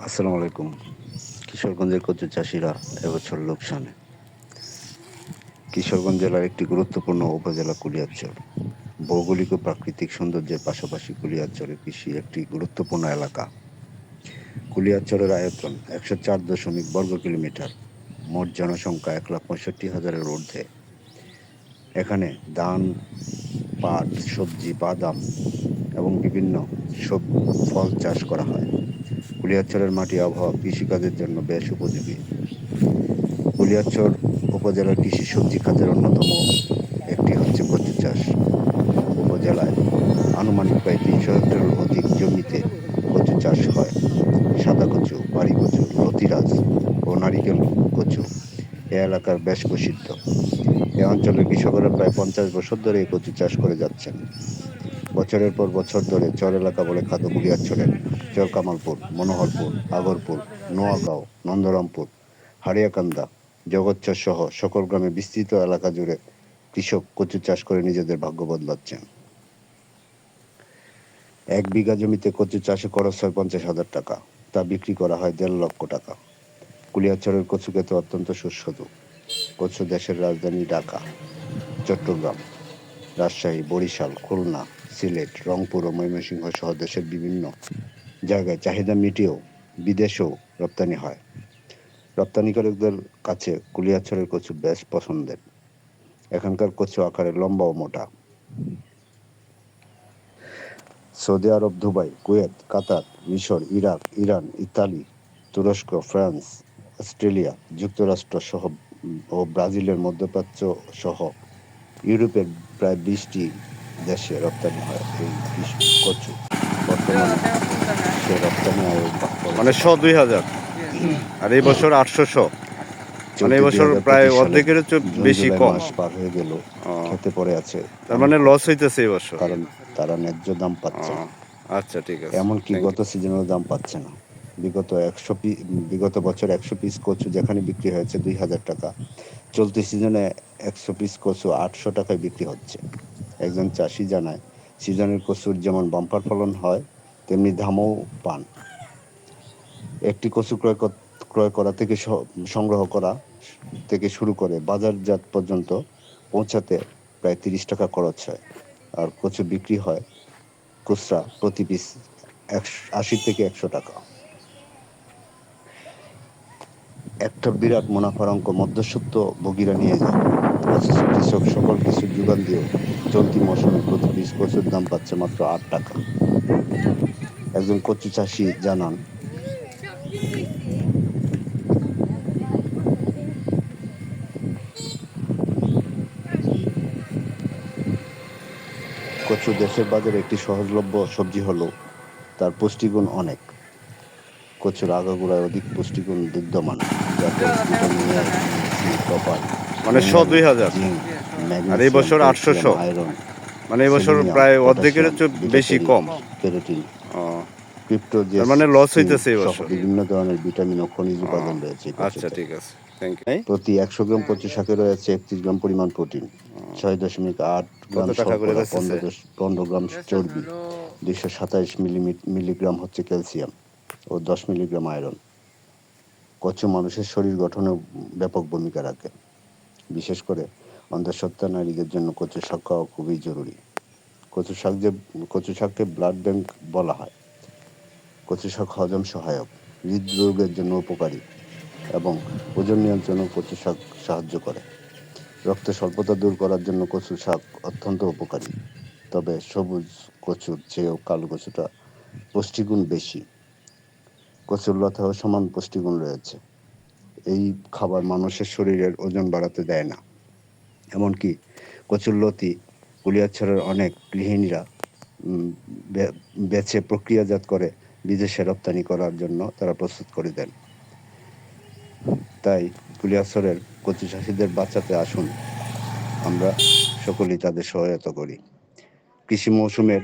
আসসালামু আলাইকুম কিশোরগঞ্জের কচু চাষিরা এবছর লোকসানে। কিশোরগঞ্জ জেলার একটি গুরুত্বপূর্ণ উপজেলা কুলিয়ারচর ভৌগোলিক ও প্রাকৃতিক সৌন্দর্যের পাশাপাশি কুলিয়ারচরের কৃষি একটি গুরুত্বপূর্ণ এলাকা। কুলিয়ারচরের আয়তন একশো চার দশমিক বর্গ কিলোমিটার। মোট জনসংখ্যা এক লাখ পঁয়ষট্টি হাজারের ঊর্ধ্বে। এখানে ধান, পাট, সবজি, বাদাম এবং বিভিন্ন সব ফল চাষ করা হয়। কুলিয়ারচরের মাটি আবহাওয়া কৃষিকাজের জন্য বেশ উপযোগী। কুলিয়ারচর উপজেলার কৃষি সবজি খাতের অন্যতম একটি হচ্ছে কচু চাষ। উপজেলায় আনুমানিক প্রায় তিনশো হেক্টরের অধিক জমিতে কচু চাষ হয়। সাদা কচু, বাড়ি কচু, লতিরাজ ও নারিকেল কচু এ এলাকার বেশ প্রসিদ্ধ। এ অঞ্চলের কৃষকরা প্রায় পঞ্চাশ বছর ধরে কচু চাষ করে যাচ্ছেন। বছরের পর বছর ধরে চর এলাকা বলে খ্যাত বুড়িয়ারচরের চর কামালপুর, মনোহরপুর, আগরপুর, নোয়াগাঁও, নন্দরামপুর হারিয়াকান্দা জগৎচর সহ সকল গ্রামে বিস্তৃত এলাকা জুড়ে কৃষক কচু চাষ করে নিজেদের ভাগ্য বদলাচ্ছেন। এক বিঘা জমিতে কচু চাষে খরচ হয় পঞ্চাশ হাজার টাকা, তা বিক্রি করা হয় দেড় লক্ষ টাকা। কুলিয়ারচরের কচু খেতে অত্যন্ত সুস্বাদু। কচু দেশের রাজধানী ঢাকা, চট্টগ্রাম, রাজশাহী, বরিশাল, খুলনা সিলেট, রংপুর ও ময়মনসিংহ সহ দেশের বিভিন্ন জায়গায় চাহিদা মিটিয়েও বিদেশেও রপ্তানি হয়। রপ্তানিকারকদের কাছে কুলিয়াছরের কচু বেশ পছন্দের। এখানকার কচু আকারে লম্বা ও মোটা। Saudi Arab, Dubai, Kuwait, Qatar, মিশর, ইরাক, ইরান, ইতালি, তুরস্ক, ফ্রান্স, অস্ট্রেলিয়া, যুক্তরাষ্ট্র সহ ও ব্রাজিলের মধ্যপ্রাচ্য সহ ইউরোপের প্রায় বিশটি দেশে রপ্তানি হয় এই কচু। বর্তমানে সে রপ্তানি মানে শ দুই হাজার। আর এই বছর আটশো আটশোশো মানে এই বছর প্রায় অর্ধেকের বেশি কম। পার হয়ে গেল। খেতে পড়ে আছে। তার মানে লস হইতেছে এই বছর। কারণ তারা ন্যায্য দাম পাচ্ছে না। আচ্ছা ঠিক আছে। এমনকি গত সিজনের দাম পাচ্ছে না। বিগত একশো পি বিগত বছর একশো পিস কচু যেখানে বিক্রি হয়েছে দুই হাজার টাকা চলতি সিজনে একশো পিস কচু আটশো টাকায় বিক্রি হচ্ছে। একজন চাষি জানায়, সিজনের কচুর যেমন বাম্পার ফলন হয়, তেমনি দামও পান। একটি কচু ক্রয় ক্রয় করা থেকে সংগ্রহ করা থেকে শুরু করে বাজারজাত পর্যন্ত পৌঁছাতে প্রায় তিরিশ টাকা খরচ হয়। আর কচু বিক্রি হয় খুচরা প্রতি পিস একশো, আশি থেকে একশো টাকা। একটা বিরাট মুনাফার অঙ্ক মধ্যস্বত্ব ভোগীরা নিয়ে যায়। কৃষক সকল কিছু যোগান দিয়েও চলতি মৌসুমে প্রতি পিস কচুর দাম পাচ্ছে মাত্র আট টাকা। একজন কচু চাষি জানান, কচু দেশের বাজারে একটি সহজলভ্য সবজি হলেও তার পুষ্টিগুণ অনেক। কচুর আগাগোড়ায় অধিক পুষ্টিগুণ বিদ্যমান যাতে কপার মানে শ দুই হাজার। আর এই বছর 800 আয়রন মানে এই বছর প্রায় অর্ধেকের বেশি কম। তার মানে zinc হইতেছে এই বছর। বিভিন্ন ধরনের ভিটামিন ও খনিজ উপাদান রয়েছে আচ্ছা ঠিক আছে। থ্যাংক ইউ প্রতি একশো গ্রাম কচু শাকে রয়েছে একত্রিশ গ্রাম পরিমাণ প্রোটিন ছয় দশমিক আট গ্রাম করে শর্করা পনেরো পনেরো গ্রাম চর্বি দুইশো সাতাইশ মিলিগ্রাম হচ্ছে ক্যালসিয়াম ও দশ মিলিগ্রাম আয়রন। কচু মানুষের শরীর গঠনে ব্যাপক ভূমিকা রাখে। বিশেষ করে অন্ধসত্ত্বা নারীদের জন্য কচু শাক খাওয়া খুবই জরুরি। কচু শাক যে, কচু শাককে ব্লাড ব্যাংক বলা হয়। কচু শাক হজম সহায়ক, হৃদরোগের জন্য উপকারী এবং ওজন নিয়ন্ত্রণেও কচু শাক সাহায্য করে। রক্ত স্বল্পতা দূর করার জন্য কচু শাক অত্যন্ত উপকারী। তবে সবুজ কচুর চেয়েও কালো কচুটা পুষ্টিগুণ বেশি। কচুর লতাও সমান পুষ্টিগুণ রয়েছে। এই খাবার মানুষের শরীরের ওজন বাড়াতে দেয় না। এমনকি কচুর লতি কুলিয়াছড়ের অনেক গৃহিণীরা বেছে প্রক্রিয়াজাত করে বিদেশে রপ্তানি করার জন্য তারা প্রস্তুত করে দেন। তাই কুলিয়াছরের কচু চাষিদের বাঁচাতে আসুন। আমরা সকলেই তাদের সহায়তা করি। কৃষি মৌসুমের